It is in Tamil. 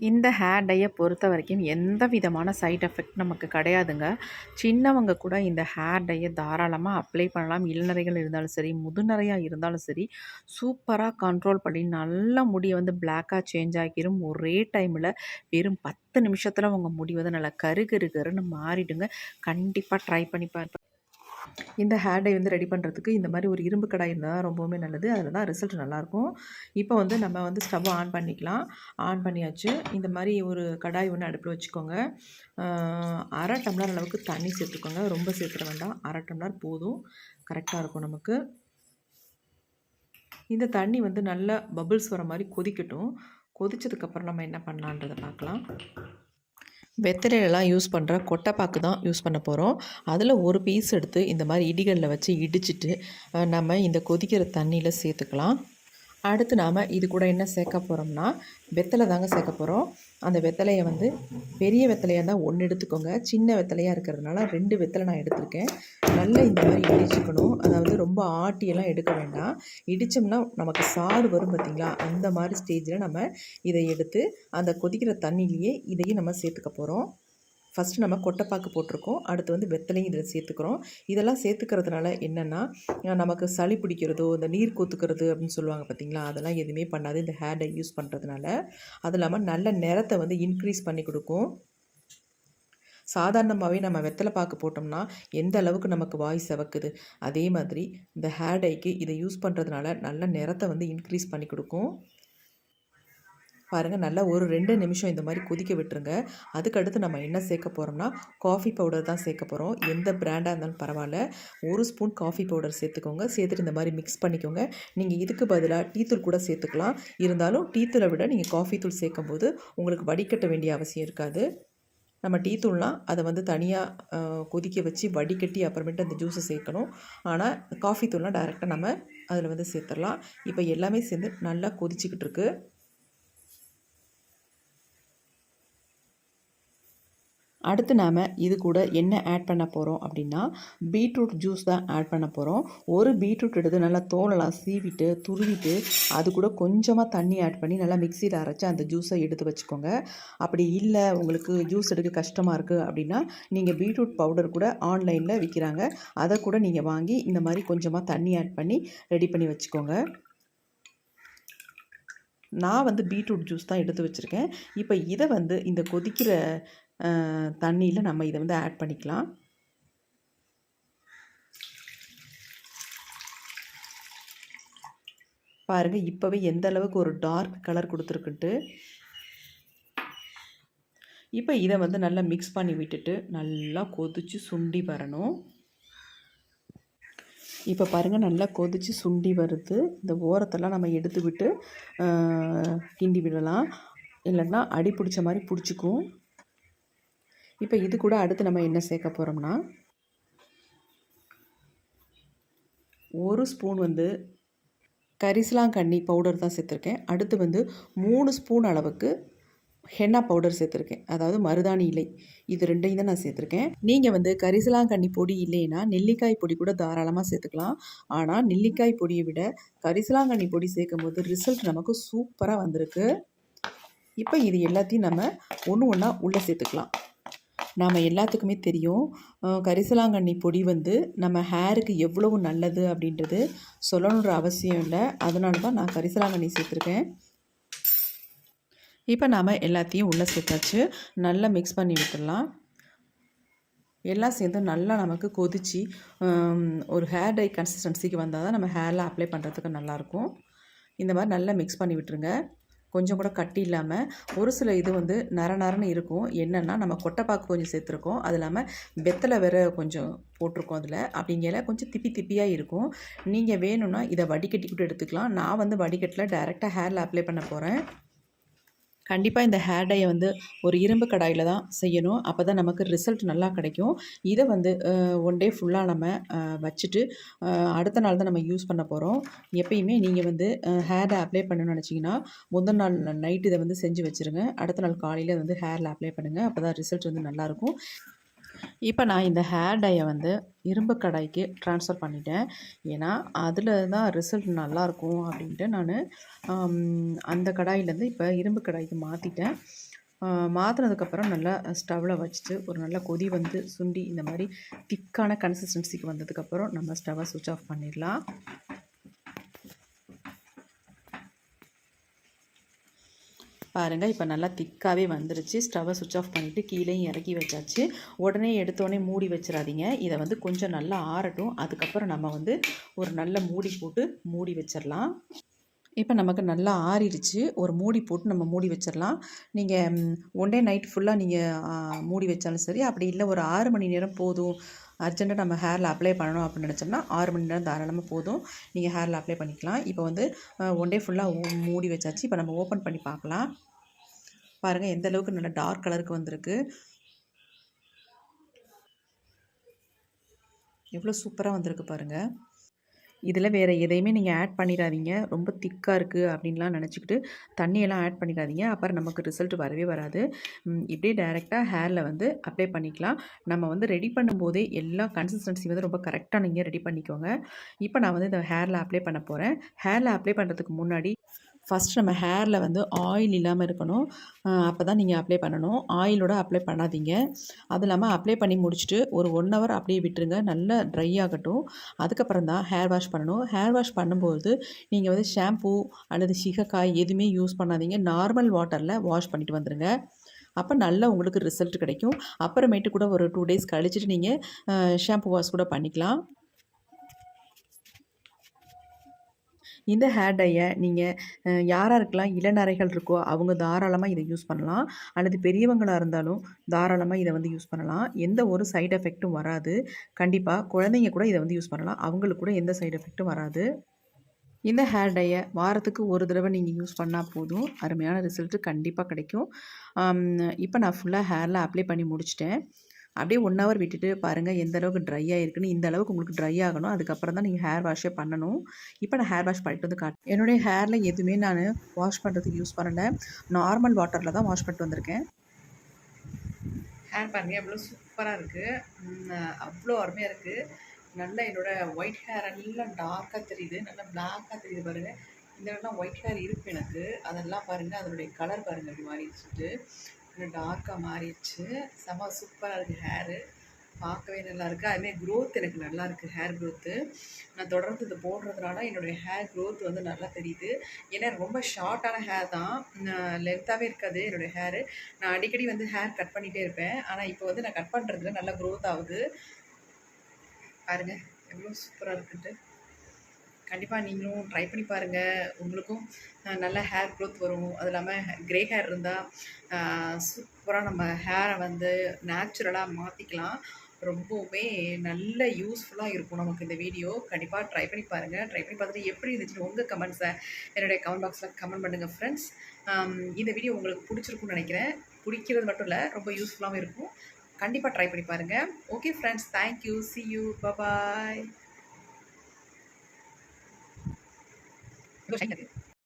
இந்த ஹேர் டையை பொறுத்த வரைக்கும் எந்த விதமான சைட் எஃபெக்ட் நமக்கு கிடையாதுங்க. சின்னவங்க கூட இந்த ஹேர் டையை தாராளமாக அப்ளை பண்ணலாம். இளநறைகள் இருந்தாலும் சரி முதுநரையாக இருந்தாலும் சரி சூப்பராக கண்ட்ரோல் பண்ணி நல்ல முடியை வந்து பிளாக்காக சேஞ்ச் ஆகிரும். ஒரே டைமில் வெறும் பத்து நிமிஷத்தில் உங்கள் முடி வந்து நல்லா கரு கரு கருன்னு மாறிடுங்க. கண்டிப்பாக ட்ரை பண்ணி பார்ப்பேன் இந்த ஹேர் டை வந்து ரெடி பண்ணுறதுக்கு இந்த மாதிரி ஒரு இரும்பு கடாய் இருந்தால் ரொம்பவுமே நல்லது. அதில் தான் ரிசல்ட் நல்லாயிருக்கும். இப்போ வந்து நம்ம வந்து ஸ்டவ் ஆன் பண்ணிக்கலாம். ஆன் பண்ணியாச்சு. இந்த மாதிரி ஒரு கடாய் ஒன்று அடுப்பில் வச்சுக்கோங்க. அரை டம்ளர் அளவுக்கு தண்ணி சேர்த்துக்கோங்க. ரொம்ப சேர்த்துட வேண்டாம். அரை டம்ளர் போதும். கரெக்டாக இருக்கும் நமக்கு. இந்த தண்ணி வந்து நல்லா பபுள்ஸ் வர மாதிரி கொதிக்கட்டும். கொதிச்சதுக்கப்புறம் நம்ம என்ன பண்ணலான்றதை பார்க்கலாம். வெத்தலையிலலாம் யூஸ் பண்ணுற கொட்டைப்பாக்கு தான் யூஸ் பண்ண போகிறோம் அதில் ஒரு பீஸ் எடுத்து இந்த மாதிரி இடிகளில் வச்சு இடிச்சிட்டு நம்ம இந்த கொதிக்கிற தண்ணியில் சேர்த்துக்கலாம். அடுத்து நாம் இது கூட என்ன சேர்க்க போகிறோம்னா வெத்தலை தாங்க சேர்க்க போகிறோம் அந்த வெத்தலையை வந்து பெரிய வெத்தலையாக இருந்தால் ஒன்று எடுத்துக்கோங்க. சின்ன வெத்தலையாக இருக்கிறதுனால ரெண்டு வெத்தலை நான் எடுத்திருக்கேன். நல்லா இந்த மாதிரி இடிச்சுக்கணும். அதாவது ரொம்ப ஆட்டியெல்லாம் எடுக்க வேண்டாம். இடித்தோம்னா நமக்கு சாறு வரும் பார்த்திங்களா அந்த மாதிரி ஸ்டேஜில் நம்ம இதை எடுத்து அந்த கொதிக்கிற தண்ணியிலேயே இதையும் நம்ம சேர்த்துக்க போகிறோம் ஃபஸ்ட்டு நம்ம கொட்டைப்பாக்கு போட்டிருக்கோம். அடுத்து வந்து வெத்தலையும் இதில் சேர்த்துக்கிறோம். இதெல்லாம் சேர்த்துக்கிறதுனால என்னென்னா நமக்கு சளி பிடிக்கிறதோ இந்த நீர் கொத்துக்கிறது அப்படின்னு சொல்லுவாங்க பார்த்தீங்களா அதெல்லாம் எதுவுமே பண்ணாது. இந்த ஹேர் டை யூஸ் பண்ணுறதுனால அது இல்லாமல் நல்ல நிறத்தை வந்து இன்க்ரீஸ் பண்ணி கொடுக்கும். சாதாரணமாகவே நம்ம வெத்தலை பாக்கு போட்டோம்னா எந்த அளவுக்கு நமக்கு வாய் செவக்குது? அதே மாதிரி இந்த ஹேர் டைக்கு இதை யூஸ் பண்ணுறதுனால நல்ல நிறத்தை வந்து இன்க்ரீஸ் பண்ணி கொடுக்கும். பாருங்கள் நல்லா ஒரு ரெண்டு நிமிஷம் இந்த மாதிரி கொதிக்க விட்டுருங்க. அதுக்கடுத்து நம்ம என்ன சேர்க்க போகிறோம்னா காஃபி பவுடர் தான் சேர்க்க போகிறோம் எந்த பிராண்டாக இருந்தாலும் பரவாயில்ல. ஒரு ஸ்பூன் காஃபி பவுடர் சேர்த்துக்கோங்க. சேர்த்துட்டு இந்த மாதிரி மிக்ஸ் பண்ணிக்கோங்க. நீங்கள் இதுக்கு பதிலாக டீத்தூள் கூட சேர்த்துக்கலாம். இருந்தாலும் டீத்தூளை விட நீங்கள் காஃபி தூள் சேர்க்கும்போது உங்களுக்கு வடிகட்ட வேண்டிய அவசியம் இருக்காது. நம்ம டீ தூள்லாம் அதை வந்து தனியாக கொதிக்க வச்சு வடிகட்டி அப்புறமேட்டு அந்த ஜூஸை சேர்க்கணும். ஆனால் காஃபி தூள்லாம் டைரெக்டாக நம்ம அதில் வந்து சேர்த்துடலாம். இப்போ எல்லாமே சேர்ந்து நல்லா கொதிச்சிக்கிட்டு இருக்குது அடுத்து நாம் இது கூட என்ன ஆட் பண்ண போகிறோம் அப்படின்னா பீட்ரூட் ஜூஸ் தான் ஆட் பண்ண போகிறோம் ஒரு பீட்ரூட் எடுத்து நல்லா தோலெல்லாம் சீவிட்டு துருவிட்டு அது கூட கொஞ்சமாக தண்ணி ஆட் பண்ணி நல்லா மிக்சியில் அரைச்சி அந்த ஜூஸை எடுத்து வச்சுக்கோங்க. அப்படி இல்லை உங்களுக்கு ஜூஸ் எடுக்க கஷ்டமாக இருக்குது அப்படின்னா நீங்கள் பீட்ரூட் பவுடர் கூட ஆன்லைனில் விற்கிறாங்க அதை கூட நீங்கள் வாங்கி இந்த மாதிரி கொஞ்சமாக தண்ணி ஆட் பண்ணி ரெடி பண்ணி வச்சுக்கோங்க. நான் வந்து பீட்ரூட் ஜூஸ் தான் எடுத்து வச்சுருக்கேன். இப்போ இதை வந்து இந்த கொதிக்கிற தண்ணியில் நம்ம இதை வந்து ஆட் பண்ணிக்கலாம். பாருங்கள் இப்போவே எந்த அளவுக்கு ஒரு டார்க் கலர் கொடுத்துருக்குன்ட்டு. இப்போ இதை வந்து நல்லா மிக்ஸ் பண்ணி விட்டுட்டு நல்லா கொதித்து சுண்டி வரணும். இப்போ பாருங்கள் நல்லா கொதித்து சுண்டி வருது. இந்த ஓரத்தெல்லாம் நம்ம எடுத்து விட்டு கிண்டி விடலாம். இல்லைன்னா அடி பிடிச்ச மாதிரி பிடிச்சிக்கும். இப்போ இது கூட அடுத்து நம்ம என்ன சேர்க்க போகிறோம்னா ஒரு ஸ்பூன் வந்து கரிசலாங்கண்ணி பவுடர் தான் சேர்த்துருக்கேன். அடுத்து வந்து மூணு ஸ்பூன் அளவுக்கு ஹென்னா பவுடர் சேர்த்துருக்கேன். அதாவது மருதாணி இலை. இது ரெண்டையும் தான் நான் சேர்த்துருக்கேன். நீங்கள் வந்து கரிசலாங்கண்ணி பொடி இல்லைன்னா நெல்லிக்காய் பொடி கூட தாராளமாக சேர்த்துக்கலாம். ஆனால் நெல்லிக்காய் பொடியை விட கரிசலாங்கண்ணி பொடி சேர்க்கும் போது ரிசல்ட் நமக்கு சூப்பராக வந்திருக்கு. இப்போ இது எல்லாத்தையும் நம்ம ஒன்று ஒன்றா உள்ளே சேர்த்துக்கலாம். நாம் எல்லாத்துக்குமே தெரியும். கரிசலாங்கண்ணி பொடி வந்து நம்ம ஹேருக்கு எவ்வளவு நல்லது அப்படின்றது சொல்லணுன்ற அவசியம் இல்லை. அதனால தான் நான் கரிசலாங்கண்ணி சேர்த்துருக்கேன். இப்போ நாம் எல்லாத்தையும் உள்ளே சேர்த்தாச்சு. நல்லா மிக்ஸ் பண்ணி விட்டுடலாம். எல்லாம் சேர்ந்து நல்லா நமக்கு கொதிச்சு ஒரு ஹேர் டை கன்சிஸ்டன்சிக்கு வந்தால் தான் நம்ம ஹேரில் அப்ளை பண்ணுறதுக்கு நல்லாயிருக்கும் இந்த மாதிரி நல்லா மிக்ஸ் பண்ணி விட்டுருங்க. கொஞ்சம் கூட கட்டி இல்லாமல் ஒரு சில இது வந்து நர நரன்னு இருக்கும். என்னென்னா நம்ம கொட்டைப்பாக்கு கொஞ்சம் சேர்த்துருக்கோம். அது இல்லாமல் வெத்தலை வேற கொஞ்சம் போட்டிருக்கோம் அதில். அப்படிங்கிற கொஞ்சம் திப்பி திப்பியாக இருக்கும். நீங்கள் வேணும்னா இதை வடிகட்டி கூட எடுத்துக்கலாம். நான் வந்து வடிகட்டில் டேரெக்டாக ஹேரில் அப்ளை பண்ண போகிறேன் கண்டிப்பாக இந்த ஹேர் டையை வந்து ஒரு இரும்பு கடாயில் தான் செய்யணும். அப்போ தான் நமக்கு ரிசல்ட் நல்லா கிடைக்கும். இதை வந்து ஒன் டே ஃபுல்லாக நம்ம வச்சுட்டு அடுத்த நாள் தான் நம்ம யூஸ் பண்ண போகிறோம் எப்பயுமே நீங்கள் வந்து ஹேரை அப்ளை பண்ணணும்னு நினச்சிங்கன்னா முதல் நாள் நைட் இதை வந்து செஞ்சு வச்சுருங்க. அடுத்த நாள் காலையில் வந்து ஹேரில் அப்ளை பண்ணுங்கள் அப்போ தான் ரிசல்ட் வந்து நல்லாயிருக்கும் இப்போ நான் இந்த ஹேர் டையை வந்து இரும்பு கடாய்க்கு ட்ரான்ஸ்ஃபர் பண்ணிட்டேன். ஏன்னா அதில் தான் ரிசல்ட் நல்லாயிருக்கும் அப்படின்ட்டு நான் அந்த கடாயிலேருந்து இப்போ இரும்பு கடாய்க்கு மாற்றிட்டேன் மாற்றினதுக்கப்புறம் நல்லா ஸ்டவ்வில் வச்சுட்டு ஒரு நல்ல கொதி வந்து சுண்டி இந்த மாதிரி திக்கான கன்சிஸ்டன்சிக்கு வந்ததுக்கப்புறம் நம்ம ஸ்டவ்வை சுவிட்ச் ஆஃப் பண்ணிடலாம். பாருங்கள் இப்போ நல்லா திக்காகவே வந்துருச்சு. ஸ்டவ்வை சுவிட்ச் ஆஃப் பண்ணிவிட்டு கீழேயும் இறக்கி வச்சாச்சு. உடனே எடுத்தோடனே மூடி வச்சிடாதீங்க இதை வந்து கொஞ்சம் நல்லா ஆறட்டும். அதுக்கப்புறம் நம்ம வந்து ஒரு நல்ல மூடி போட்டு மூடி வச்சிடலாம் இப்போ நமக்கு நல்லா ஆறிடுச்சு. ஒரு மூடி போட்டு நம்ம மூடி வச்சிடலாம் நீங்கள் ஒன் டே நைட் ஃபுல்லாக நீங்கள் மூடி வச்சாலும் சரி அப்படி இல்லை ஒரு ஆறு மணி நேரம் போதும். அர்ஜென்ட்டாக நம்ம ஹேரில் அப்ளை பண்ணணும் அப்படின்னு நினச்சோம்னா ஆறு மணி நேரம் தாராளமாக போதும். நீங்கள் ஹேரில் அப்ளை பண்ணிக்கலாம். இப்போ வந்து ஒன் டே ஃபுல்லாக மூடி வச்சாச்சு. இப்போ நம்ம ஓப்பன் பண்ணி பார்க்கலாம். பாருங்கள் எந்த அளவுக்கு நல்ல டார்க் கலருக்கு வந்திருக்கு. எவ்வளோ சூப்பராக வந்திருக்கு பாருங்கள் இதில் வேறு எதையுமே நீங்கள் ஆட் பண்ணிடாதீங்க. ரொம்ப திக்காக இருக்குது அப்படின்லாம் நினச்சிக்கிட்டு தண்ணியெல்லாம் ஆட் பண்ணிடாதீங்க. அப்புறம் நமக்கு ரிசல்ட் வரவே வராது. இப்படியே டைரெக்டாக ஹேரில் வந்து அப்ளை பண்ணிக்கலாம். நம்ம வந்து ரெடி பண்ணும்போதே எல்லா கன்சிஸ்டன்சி வந்து ரொம்ப கரெக்டாக நீங்கள் ரெடி பண்ணிக்கோங்க. இப்போ நான் வந்து இந்த ஹேரில் அப்ளை பண்ண போகிறேன் ஹேரில் அப்ளை பண்ணுறதுக்கு முன்னாடி ஃபஸ்ட் நம்ம ஹேரில் வந்து ஆயில் இல்லாமல் இருக்கணும். அப்போ தான் நீங்கள் அப்ளை பண்ணணும். ஆயிலோட அப்ளை பண்ணாதீங்க. அது இல்லாமல் அப்ளை பண்ணி முடிச்சுட்டு ஒரு ஒன் ஹவர் அப்படியே விட்டுருங்க. நல்லா ட்ரை ஆகட்டும். அதுக்கப்புறம் தான் ஹேர் வாஷ் பண்ணணும். ஹேர் வாஷ் பண்ணும்போது நீங்கள் வந்து ஷாம்பூ அல்லது சிகக்காய் எதுவுமே யூஸ் பண்ணாதீங்க. நார்மல் வாட்டரில் வாஷ் பண்ணிட்டு வந்துடுங்க அப்போ நல்லா உங்களுக்கு ரிசல்ட் கிடைக்கும். அப்புறமேட்டு கூட ஒரு டூ டேஸ் கழிச்சிட்டு நீங்கள் ஷாம்பு வாஷ் கூட பண்ணிக்கலாம். இந்த ஹேர் டையை நீங்கள் யாராருக்கெல்லாம் இளநரைகள் இருக்கோ அவங்க தாராளமாக இதை யூஸ் பண்ணலாம். அல்லது பெரியவங்களாக இருந்தாலும் தாராளமாக இதை வந்து யூஸ் பண்ணலாம். எந்த ஒரு சைடு எஃபெக்ட்டும் வராது. கண்டிப்பாக குழந்தைங்க கூட இதை வந்து யூஸ் பண்ணலாம். அவங்களுக்கு கூட எந்த சைடு எஃபெக்ட்டும் வராது. இந்த ஹேர் டையை வாரத்துக்கு ஒரு தடவை நீங்கள் யூஸ் பண்ணால் போதும். அருமையான ரிசல்ட்டு கண்டிப்பாக கிடைக்கும். இப்போ நான் ஃபுல்லாக ஹேரில் அப்ளை பண்ணி முடிச்சிட்டேன். அப்படியே ஒன் ஹவர் விட்டுட்டு பாருங்கள் எந்த அளவுக்கு ட்ரை ஆகிருக்குன்னு இந்த அளவுக்கு உங்களுக்கு ட்ரை ஆகணும். அதுக்கப்புறம் தான் நீங்கள் ஹேர் வாஷே பண்ணணும். இப்போ நான் ஹேர் வாஷ் பண்ணிட்டு வந்து காட்டு என்னுடைய ஹேரில் எதுவுமே நான் வாஷ் பண்ணுறதுக்கு யூஸ் பண்ணலை. நார்மல் வாட்டரில் தான் வாஷ் பண்ணிட்டு வந்திருக்கேன். ஹேர் பாருங்கள் எவ்வளோ சூப்பராக இருக்குது அவ்வளோ அருமையாக இருக்குது நல்லா என்னோடய ஒயிட் ஹேர் எல்லாம் டார்க்காக தெரியுது. நல்லா பிளாக்காக தெரியுது பாருங்கள் இந்த இடம்லாம் ஒயிட் ஹேர் இருக்குது எனக்கு. அதெல்லாம் பாருங்கள் அதனுடைய கலர் பாருங்கள் அப்படி மாறிடுச்சுட்டு. இன்னும் டார்க்காக மாறிடுச்சு. செம சூப்பராக இருக்குது ஹேரு பார்க்கவே நல்லாயிருக்கு அதுமாரி க்ரோத் எனக்கு நல்லா இருக்குது ஹேர் க்ரோத்து நான் தொடர்ந்து இது போடுறதுனால என்னுடைய ஹேர் க்ரோத் வந்து நல்லா தெரியுது. ஏன்னா ரொம்ப ஷார்ட்டான ஹேர் தான். லென்த்தாகவே இருக்காது என்னுடைய ஹேரு நான் அடிக்கடி வந்து ஹேர் கட் பண்ணிகிட்டே இருப்பேன். ஆனால் இப்போ வந்து நான் கட் பண்ணுறதுல நல்லா க்ரோத் ஆகுது. பாருங்கள் எவ்வளோ சூப்பராக இருக்குன்ட்டு. கண்டிப்பாக நீங்களும் ட்ரை பண்ணி பாருங்கள் உங்களுக்கும் நல்ல ஹேர் க்ரோத் வரும். அது இல்லாமல் க்ரே ஹேர் இருந்தால் சூப்பராக நம்ம ஹேரை வந்து நேச்சுரலாக மாற்றிக்கலாம் ரொம்பவுமே நல்ல யூஸ்ஃபுல்லாக இருக்கும் நமக்கு இந்த வீடியோ கண்டிப்பாக ட்ரை பண்ணி பாருங்கள் ட்ரை பண்ணி பார்த்துட்டு எப்படி இருந்துச்சுன்னு உங்கள் கமெண்ட்ஸை என்னுடைய கமெண்ட் பாக்ஸில் கமெண்ட் பண்ணுங்கள் ஃப்ரெண்ட்ஸ் இந்த வீடியோ உங்களுக்கு பிடிச்சிருக்குன்னு நினைக்கிறேன். பிடிக்கிறது மட்டும் இல்லை ரொம்ப யூஸ்ஃபுல்லாகவும் இருக்கும். கண்டிப்பாக ட்ரை பண்ணி பாருங்கள் okay friends thank you see you bye bye Dos, ahí,